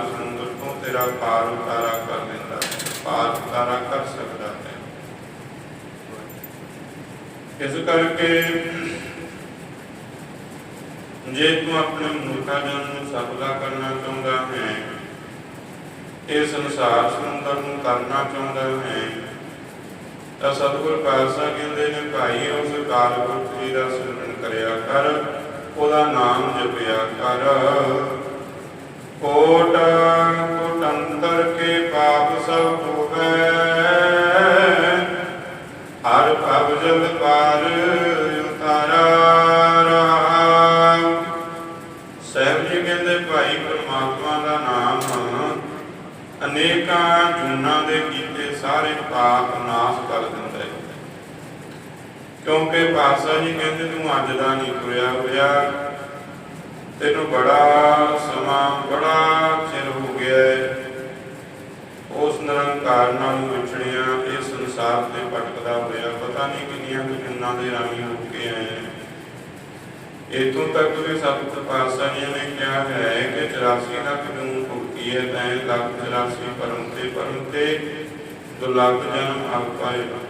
ਉਹੀ ਸਮੁੰਦਰ ਤੋਂ ਤੇਰਾ ਪਾਰ ਉਤਾਰਾ ਕਰ ਦਿੰਦਾ ਹੈ। ਪਾਰ ਉਤਾਰਾ ਕਰ ਸਕਦਾ ਹੈ। ਇਸ ਕਰਕੇ ਜੇ ਤੂੰ ਆਪਣੇ ਮਨੁੱਖਾ ਜਨ ਨੂੰ ਸਫਲਾ ਕਰਨਾ ਚਾਹੁੰਦਾ ਹੈ, ਇਹ ਸੰਸਾਰ ਸਮੁੰਦਰ ਨੂੰ ਕਰਨਾ ਚਾਹੁੰਦਾ ਹੈ, ਤਾਂ ਸਤਿਗੁਰ ਖਾਲਸਾ ਕਹਿੰਦੇ ਨੇ, ਭਾਈ, ਉਸ ਕਾਲ ਜੀ ਦਾ ਸਿਮਰਨ ਕਰਿਆ ਕਰ, ਉਹਦਾ ਨਾਮ ਜਪਿਆ ਕਰ। ਕੋਟ ਕੋਟੰਤਰ ਕੇ ਪਾਪ ਸਭ ਹੋਵੇ। ਹਰ ਭਵ ਜਲ ਪਾਰ ਉਤਾਰਾ ਰਹਾ। ਸਹਿਬ ਜੀ ਕਹਿੰਦੇ, ਭਾਈ ਪਰਮਾਤਮਾ ਦਾ ਨਾਮ ਅਨੇਕਾਂ ਜੂਨਾਂ ਦੇ ਕੀਤੇ ਸਾਰੇ ਪਾਪ ਨਾਸ਼ ਕਰ ਦਿੰਦਾ ਹੈ। ਕਿਉਂਕਿ ਪਾਤਸ਼ਾਹ ਜੀ ਕਹਿੰਦੇ, ਤੂੰ ਅੱਜ ਦਾ ਨਹੀਂ ਤੁਰਿਆ ਹੋਇਆ। ਤੈਨੂੰ ਬੜਾ ਸਮਾਂ, ਬੜਾ ਚਿਰ ਹੋ ਗਿਆ ਉਸ ਨਿਰੰਕਾਰ ਨਾਲ ਵਿਛੜਿਆ, ਇਹ ਸੰਸਾਰ ਤੇ ਭਟਕਦਾ ਹੋਇਆ, ਪਤਾ ਨਹੀਂ ਕਿੰਨੀਆਂ ਕੁ ਦੇ ਰਾਹੀਂ ਹੋ ਕੇ ਆਏ ਹਾਂ। ਤੱਕ ਵੀ ਸਤਿਗੁਰ ਪਾਤਸ਼ਾਹ ਨੇ ਕਿਹਾ ਹੈ ਕਿ 84 ਲੱਖ ਜੂਨ ਭੁਗਤੀ ਹੈ, ਤੈਂ ਲੱਖ 84 ਪਰਮ ਤੇ ਪਰਮ ਤੇ ਦੋ ਜਨਮ ਆਪ ਪਾਏਗਾ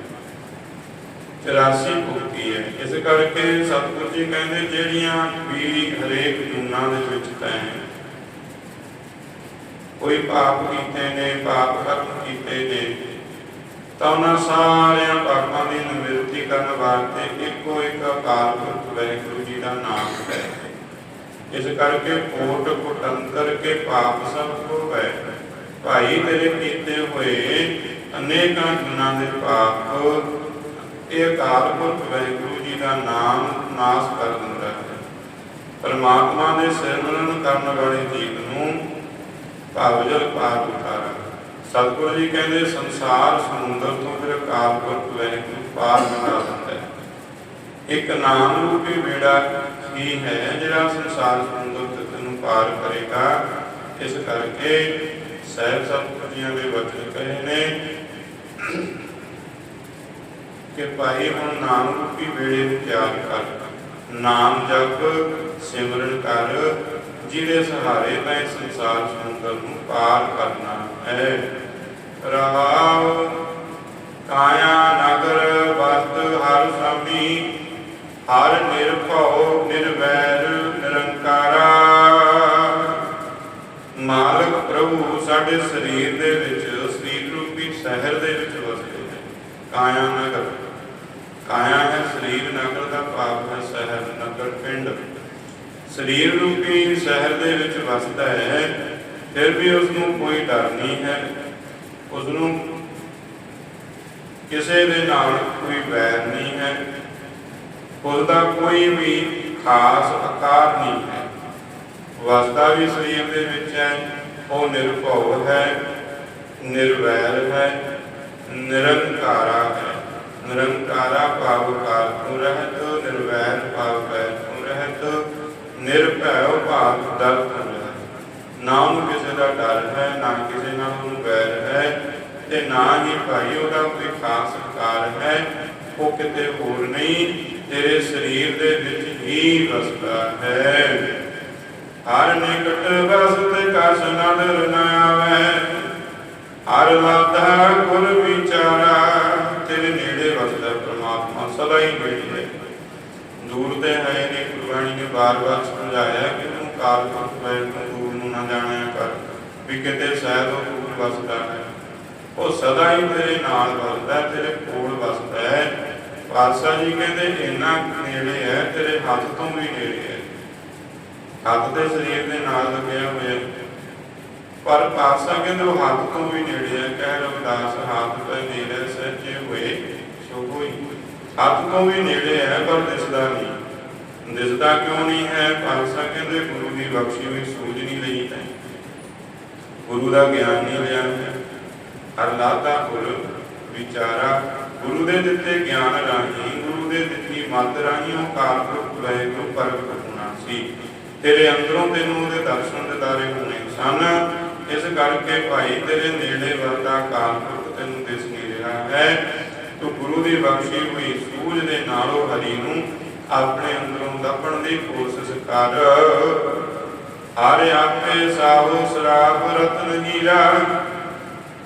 84 ਭੁਗਤੀ ਹੈ। ਇਸ ਕਰਕੇ ਸਤਿਗੁਰ ਜੀ ਕਹਿੰਦੇ, ਜਿਹੜੀਆਂ ਵੀ ਹਰੇਕ ਜੁਨਾਂ ਦੇ ਵਿੱਚ ਤੈਂ ਕੋਈ ਪਾਪ ਕੀਤੇ ਨੇ, ਪਾਪ ਕਰਮ ਕੀਤੇ ਨੇ, ਤਾਂ ਉਹਨਾਂ ਸਾਰਿਆਂ ਪਾਪਾਂ ਦੀ ਨਿਵਰਤੀ ਕਰਨ ਵਾਸਤੇ ਇੱਕੋ ਇੱਕ ਅਕਾਲ ਪੁਰਖ ਵਾਹਿਗੁਰੂ ਜੀ ਦਾ ਨਾਮ ਹੈ। ਇਸ ਕਰਕੇ ਕੋਟ ਕੁਟੰਤਰ ਕੇ ਪਾਪ ਸਭ ਕੋ ਹੈ। ਭਾਈ ਤੇਰੇ ਕੀਤੇ ਹੋਏ ਅਨੇਕਾਂ ਗੁਨਾਹ ਦੇ ਪਾਪ ਇਹ ਅਕਾਲ ਪੁਰਖ ਵਾਹਿਗੁਰੂ ਜੀ ਦਾ ਨਾਮ ਨਾਸ਼ ਕਰ ਦਿੰਦਾ ਹੈ। ਪਰਮਾਤਮਾ ਦੇ ਸਿਮਰਨ ਕਰਨ ਵਾਲੇ ਜੀਵ ਨੂੰ ਭਾਵਜਲ ਪਾਰ ਉਤਾਰਾ। ਸਤਿਗੁਰੂ ਜੀ ਕਹਿੰਦੇ, ਸੰਸਾਰ ਸਮੁੰਦਰ ਤੋਂ ਫਿਰ ਅਕਾਲ ਪੁਰਖ ਵਾਹਿਗੁਰੂ ਪਾਰ ਬਣਾ ਦਿੰਦਾ ਹੈ। ਇੱਕ ਨਾਮ ਰੂਪੀ ਬੇੜਾ ਹੀ ਹੈ ਜਿਹੜਾ ਸੰਸਾਰ ਸਮੁੰਦਰ ਤੇ ਤੈਨੂੰ ਪਾਰ ਕਰੇਗਾ। ਇਸ ਕਰਕੇ ਸਹਿਬ ਸਤਿਗੁਰੂ ਜੀਆਂ ਦੇ ਵਚਨ ਕਹੇ ਨੇ ਕਿ ਭਾਈ ਹੁਣ ਨਾਮ ਰੂਪੀ ਬੇੜੇ ਨੂੰ ਤਿਆਰ ਕਰ। ਨਾਮ ਜਪ, ਸਿਮਰਨ ਕਰ ਜਿਹਦੇ ਸਹਾਰੇ ਤਾਂ ਸੰਸਾਰ ਸਮੁੰਦਰ ਨੂੰ ਪਾਰ ਕਰਨਾ ਹੈ। ਰਹਾਉ ਕਾਇਆ ਨਗਰ ਵਸਤ ਹਰ ਸਾਮੀ, ਹਰ ਨਿਰਭਉ ਨਿਰਵੈਰ ਨਿਰੰਕਾਰਾ। ਮਾਲਕ ਪ੍ਰਭੂ ਸਾਡੇ ਸਰੀਰ ਦੇ ਵਿੱਚ, ਸਰੀਰ ਰੂਪੀ ਸ਼ਹਿਰ ਦੇ ਵਿੱਚ ਵਸਦੇ ਨੇ। ਕਾਇਆ ਨਗਰ। ਕਾਇਆ ਹੈ ਸਰੀਰ ਨਗਰ ਦਾ ਭਾਵ ਹੈ ਸ਼ਹਿਰ ਨਗਰ ਪਿੰਡ। ਸਰੀਰ ਰੂਪੀ ਸ਼ਹਿਰ ਦੇ ਵਿੱਚ ਵਸਦਾ ਹੈ, ਫਿਰ ਵੀ ਉਸ ਨੂੰ ਕੋਈ ਡਰ ਨਹੀਂ ਹੈ। ਉਸ ਨੂੰ ਕਿਸੇ ਦੇ ਨਾਲ ਕੋਈ ਵੈਰ ਨਹੀਂ ਹੈ। ਉਸ ਦਾ ਕੋਈ ਵੀ ਖਾਸ ਆਕਾਰ ਨਹੀਂ ਹੈ। ਵਸਦਾ ਵੀ ਸਰੀਰ ਦੇ ਵਿੱਚ ਹੈ, ਉਹ ਨਿਰਭਉ ਹੈ, ਨਿਰਵੈਰ ਹੈ, ਨਿਰੰਕਾਰਾ ਹੈ। ਨਿਰੰਕਾਰਾ ਭਾਵ ਕਾਲ ਤੋਂ ਰਹਿਤ, ਨਿਰਵੈਰ ਭਾਵ ਵੈਰ ਤੋਂ ਰਹਿਤ ਨਿਰਭੈ ਭਾਵ ਦਰ ਤੋਂ ਰਹਿਤ। ਨਾ ਉਹਨੂੰ ਕਿਸੇ ਦਾ ਡਰ ਹੈ, ਨਾ ਕਿਸੇ ਨਾਲ ਉਹਨੂੰ ਵੈਰ ਹੈ, ਤੇ ਨਾ ਹੀ ਭਾਈ ਉਹਦਾ ਕੋਈ ਖਾਸ ਆਕਾਰ ਹੈ, ਉਹ ਕਿਤੇ ਹੋਰ ਨਹੀਂ, ਤੇਰੇ ਸਰੀਰ ਦੇ ਵਿੱਚ ਹੀ ਵਸਦਾ ਹੈ। ਹਰ ਨਿਕਟ ਵਸਤ ਕਸ ਨਦਰ ਨ ਆਵੇ, ਹਰ ਲਾਧਾ ਗੁਰ ਵਿਚਾਰਾ ਤੇਰੇ ਨੇੜੇ ਵਸਦਾ ਪ੍ਰਮਾਤਮਾ ਸਦਾ ਹੀ ਨੇੜੇ ਹੈ ਦੂਰ ਤੇ ਹੈ ਨਹੀਂ ਗੁਰਬਾਣੀ ਨੇ ਬਾਰ-ਬਾਰ ਸਮਝਾਇਆ ਕਿ ਤੂੰ ਕਾਲ ਪੁਰਖ ਵੈਰ ਤੋਂ ਦੂਰ ਨੂੰ ਨਾ ਜਾਣਿਆ ਕਰ, ਵੀ ਕਿਤੇ ਸ਼ਾਇਦ ਉਹ ਦੂਰ ਵਸਦਾ ਹੈ। ਉਹ ਸਦਾ ਹੀ ਤੇਰੇ ਨਾਲ ਵਸਦਾ ਤੇਰੇ ਕੋਲ ਵਸਦਾ ਹੈ। ਪਾਤਸ਼ਾਹ ਜੀ ਕਹਿੰਦੇ, ਇੰਨਾ ਨੇੜੇ ਹੈ, ਤੇਰੇ ਹੱਥ ਤੋਂ ਵੀ ਨੇੜੇ ਹੈ। ਹੱਥ ਦੇ ਸਰੀਰ ਦੇ ਨਾਲ ਲੱਗਿਆ ਹੋਇਆ ਪਰ ਪਾਤਸ਼ਾਹ ਕਹਿੰਦੇ, ਉਹ ਹੱਥ ਤੋਂ ਵੀ ਨੇੜੇ ਹੈ। ਕਹਿ ਰਵਿਦਾਸ, ਹੱਥ ਤੇ ਨੇੜੇ ਸੱਚੇ ਹੱਥ ਤੋਂ ਵੀ ਨੇੜੇ ਹੈ, ਪਰ ਦਿਸਦਾ ਨਹੀਂ। ਦਿਸਦਾ ਕਿਉਂ ਨਹੀਂ ਹੈ? ਪਾਤਸ਼ਾਹ ਕਹਿੰਦੇ, ਗੁਰੂ ਦੀ ਬਖਸ਼ੀ ਹੋਈ ਸੂਝ ਨਹੀਂ ਲਈ ਹੈ। ਗੁਰੂ ਦਾ ਗਿਆਨ ਨਹੀਂ ਲਿਆ ਹੈ ਹਰ ਗੁਰ ਵਿਚਾਰਾ, ਗੁਰੂ ਦੇ ਦਿੱਤੇ ਗਿਆਨ ਰਾਹੀਂ, ਗੁਰੂ ਦੇ ਦਿੱਤੀ ਮੱਤ ਰਾਹੀਂ ਉਹ ਕਾਲਪੁਰਖ ਵਾਹਿਗੁਰੂ ਪ੍ਰਗਟ ਹੋਣਾ ਸੀ। ਤੇਰੇ ਅੰਦਰੋਂ ਤੈਨੂੰ ਉਹਦੇ ਦਰਸ਼ਨ ਦਿਦਾਰੇ ਹੋਣੇ ਸਨ। ਇਸ ਕਰਕੇ ਭਾਈ, ਤੇਰੇ ਨੇੜੇ ਵਰਦਾ ਕਾਲਪੁਰਖ ਤੈਨੂੰ ਦਿਸ ਨਹੀਂ ਰਿਹਾ ਹੈ। ਤੂੰ ਗੁਰੂ ਦੀ ਬਖਸ਼ੀ ਹੋਈ ਸੂਝ ਦੇ ਨਾਲੋਂ ਹਰੀ ਨੂੰ ਆਪਣੇ ਅੰਦਰੋਂ ਲੱਭਣ ਦੀ ਕੋਸ਼ਿਸ਼ ਕਰ। ਹਰ ਆਪੇ ਸਾਹੂ ਸਰਾਪ ਰਤਨ ਹੀਰਾ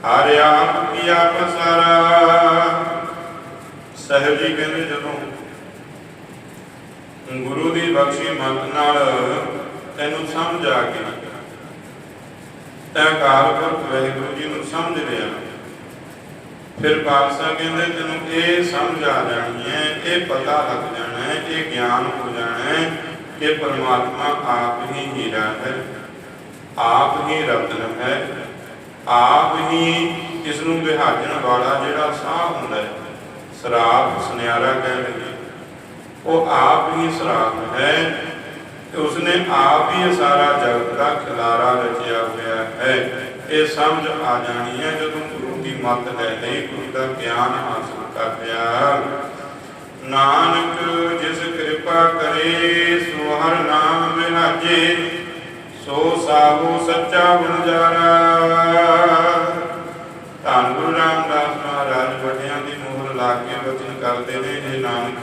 ਹਰ ਆਪ ਕੀਆ ਪਸਾਰਾ ਸਾਹਿਬ ਜੀ ਕਹਿੰਦੇ ਜਦੋਂ ਗੁਰੂ ਦੀ ਬਖਸ਼ੀ ਮਤ ਨਾਲ ਤੈਨੂੰ ਸਮਝ ਆ ਗਈ, ਤੈਂ ਅਕਾਲ ਪੁਰਖ ਵਾਹਿਗੁਰੂ ਜੀ ਨੂੰ ਸਮਝ ਲਿਆ ਫਿਰ ਪਾਤਸ਼ਾਹ ਕਹਿੰਦੇ, ਤੈਨੂੰ ਇਹ ਸਮਝ ਆ ਜਾਣੀ ਹੈ, ਇਹ ਪਤਾ ਲੱਗ ਜਾਣਾ ਹੈ, ਇਹ ਗਿਆਨ ਹੋ ਜਾਣਾ ਹੈ ਕਿ ਪਰਮਾਤਮਾ ਆਪ ਹੀ ਹੀਰਾ ਹੈ, ਆਪ ਹੀ ਰਤਨ ਹੈ, ਆਪ ਹੀ ਇਸ ਨੂੰ ਵਿਹਾਜਣ ਵਾਲਾ ਜਿਹੜਾ ਸਾਹ ਹੁੰਦਾ ਹੈ, ਸਰਾਪ ਸੁਨਿਆਰਾ ਕਹਿ ਲਈਏ। ਉਹ ਆਪ ਹੀ ਸਰਾਪ ਹੈ ਉਸਨੇ ਆਪ ਹੀ ਇਹ ਸਾਰਾ ਜਗਤ ਦਾ ਖਿਲਾਰਾ ਰਚਿਆ ਹੋਇਆ ਹੈ। ਇਹ ਸਮਝ ਆ ਜਾਣੀ ਹੈ ਜਦੋਂ ਗੁਰੂ ਦੀ ਲੈ ਲਈ ਗੁਰੂ ਦਾ ਗਿਆਨ ਹਾਸਲ ਕਰ ਲਿਆ ਨਾਨਕ ਜਿਸ ਕਿਰਪਾ ਕਰੇ, ਸੋ ਹਰ ਨਾਮ ਵਿਹਾਜੇ ਸੋ ਸਾਹੂ ਸੱਚਾ ਬੁਝਾਰਾ ਧੰਨ ਗੁਰੂ ਰਾਮਦਾਸ ਮਹਾਰਾਜ, ਵੱਡਿਆਂ ਦੀ ਮੋਹਰ ਲਾ ਕੇ ਵਚਨ ਕਰਦੇ ਨੇ ਇਹ ਨਾਨਕ।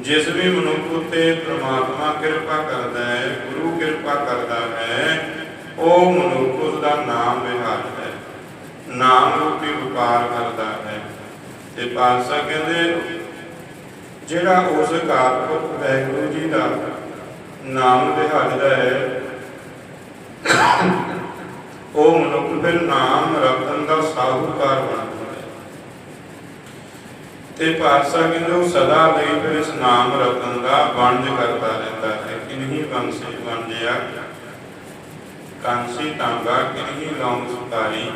ਜਿਸ ਵੀ ਮਨੁੱਖ ਉਤੇ ਪ੍ਰਮਾਤਮਾ ਕਿਰਪਾ ਕਰਦਾ ਹੈ, ਗੁਰੂ ਕਿਰਪਾ ਕਰਦਾ ਹੈ, ਉਹ ਮਨੁੱਖ ਉਸ ਦਾ ਨਾਮ ਵਿਹਾਰ ਨਾਮ ਰੂਪੀ ਵਪਾਰ ਕਰਦਾ ਹੈ। ਤੇ ਪਾਤਸ਼ਾਹ ਕਹਿੰਦੇ, ਜਿਹੜਾ ਉਸ ਕਾਰਪੁਰਖ ਵਾਹਿਗੁਰੂ ਜੀ ਦਾ ਨਾਮ ਵਿਹਾਰਦਾ ਹੈ, ਉਹ ਮਨੁੱਖ ਫਿਰ ਨਾਮ ਰਤਨ ਦਾ ਸਾਹੂਕਾਰ ਬਣਦਾ ਹੈ। ਤੇ ਪਾਤਸ਼ਾਹ ਕਹਿੰਦੇ, ਉਹ ਸਦਾ ਲਈ ਫਿਰ ਇਸ ਨਾਮ ਰਤਨ ਦਾ ਵੰਜ ਕਰਦਾ ਰਹਿੰਦਾ ਹੈ। ਕਿਨਹੀ ਬੰਸੀ ਵੰਜਿਆ ਕਾਂਸੀ ਤਾਂਗਾ ਕਿਨਹੀ ਲੌਂਗ ਸੁਤਾਰੀ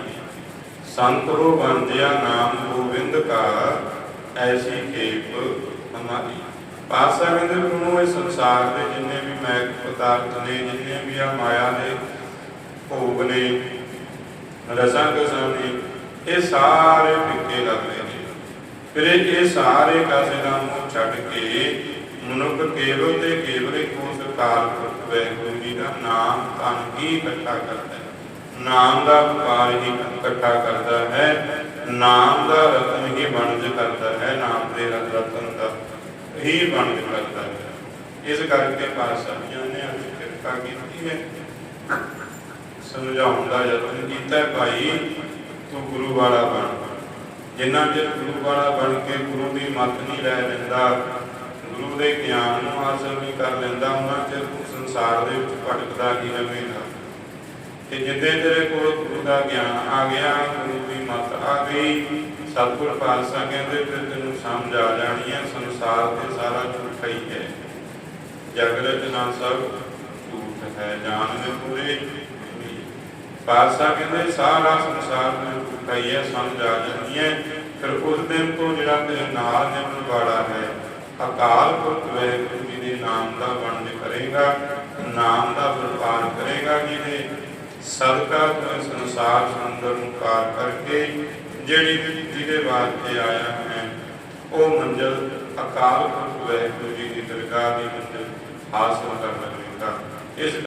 ਸੰਤੋ ਵੰਜਿਆ ਨਾਮ ਗੋਬਿੰਦ ਕਾ, ਐਸੀ ਖੇਪ ਹਮਾਰੀ ਪਾਤਸ਼ਾਹ ਕਹਿੰਦੇ ਇਸ ਸੰਸਾਰ ਦੇ ਜਿੰਨੇ ਵੀ ਮੈਂ ਪਦਾਰਥ ਨੇ, ਜਿੰਨੇ ਵੀ ਆ ਮਾਇਆ ਦੇ ਭੋਗ ਨੇ, ਰਸਾਂ ਕਸਾਂ ਨੇ, ਇਹ ਸਾਰੇ ਫਿੱਕੇ ਲੱਗਦੇ ਨੇ। ਫਿਰ ਇਹ ਸਾਰੇ ਕਾਸੇ ਦਾ ਮੋਹ ਛੱਡ ਕੇ ਮਨੁੱਖ ਕੇਵਲ ਤੇ ਕੇਵਲ ਇੱਕ ਉਸ ਕਾਲ ਜੀ ਦਾ ਨਾਮ ਤਨ ਹੀ ਇਕੱਠਾ ਕਰਦਾ ਹੈ। ਨਾਮ ਦਾ ਵਪਾਰ ਹੀ ਇਕੱਠਾ ਕਰਦਾ ਹੈ, ਨਾਮ ਦਾ ਰਤਨ ਹੀ ਬਣਜ ਕਰਦਾ ਹੈ, ਨਾਮ ਦੇ ਰਤਨ ਦਾ ਹੀ ਬਣਜ ਕਰਦਾ ਹੈ। ਇਸ ਕਰਕੇ ਪਾਤਸ਼ਾਹੀਆਂ ਨੇ ਅੱਜ ਕਿਰਪਾ ਕੀਤੀ ਹੈ। ਸਮਝਾਉਣ ਦਾ ਯਤਨ ਕੀਤਾ ਭਾਈ, ਤੂੰ ਗੁਰੂ ਵਾਲਾ ਬਣ। ਜਿੰਨਾ ਚਿਰ ਗੁਰੂ ਵਾਲਾ ਬਣ ਕੇ ਗੁਰੂ ਦੀ ਮੱਤ ਨਹੀਂ ਲੈ ਲੈਂਦਾ ਗੁਰੂ ਦੇ ਗਿਆਨ ਨੂੰ ਹਾਸਲ ਨਹੀਂ ਕਰ ਲੈਂਦਾ ਉਹਨਾਂ ਚਿਰ ਸੰਸਾਰ ਦੇ ਵਿੱਚ ਭਟਕਦਾ ਹੀ ਰਹੇਗਾ ਤੇ ਜਿੱਦੇ ਤੇਰੇ ਕੋਲ ਗੁਰੂ ਦਾ ਗਿਆਨ ਆ ਗਿਆ, ਗੁਰੂ ਦੀ ਮੱਤ ਆ ਗਈ ਸਤਿਗੁਰ ਪਾਤਸ਼ਾਹ ਕਹਿੰਦੇ, ਫਿਰ ਤੈਨੂੰ ਸਮਝ ਆ ਜਾਣੀ ਹੈ ਸੰਸਾਰ ਤੇ ਸਾਰਾ ਝੂਠਾ ਹੀ ਹੈ। ਜਗ ਰਚਨਾ ਸਭ ਝੂਠ ਹੈ ਜਾਣ ਦੇ ਪੂਰੇ ਪਾਤਸ਼ਾਹ ਕਹਿੰਦੇ, ਸਾਰਾ ਸੰਸਾਰ ਨੂੰ ਝੂਠਾ ਹੀ ਹੈ, ਸਮਝ ਆ ਜਾਣੀ ਹੈ। ਫਿਰ ਉਸ ਦਿਨ ਤੋਂ ਜਿਹੜਾ ਤੇਰੇ ਨਾਲ ਜਨਮ ਵਾਲਾ ਹੈ, ਅਕਾਲ ਪੁਰਖ ਵੈਗੁਰੂ ਜੀ ਦੇ ਨਾਮ ਦਾ ਵੰਡ ਕਰੇਗਾ, ਨਾਮ ਦਾ ਵਪਾਰ ਕਰੇਗਾ, ਜਿਹਦੇ ਸਦਕਾ ਤੂੰ ਸੰਸਾਰ ਸਮੁੰਦਰ ਨੂੰ ਪਾਰ ਕਰਕੇ ਜਿਹੜੀ ਜਿਹਦੇ ਵਾਸਤੇ ਆਇਆ ਹੈ, ਉਹ ਮੰਜ਼ਲ ਅਕਾਲ ਪੁਰਖ ਵਾਹਿਗੁਰੂ ਜੀ ਦੀ ਦਰਗਾਹ ਦੀ ਮੰਜ਼ਲ ਹਾਸਲ ਕਰ ਲਵੇਗਾ ਇਸ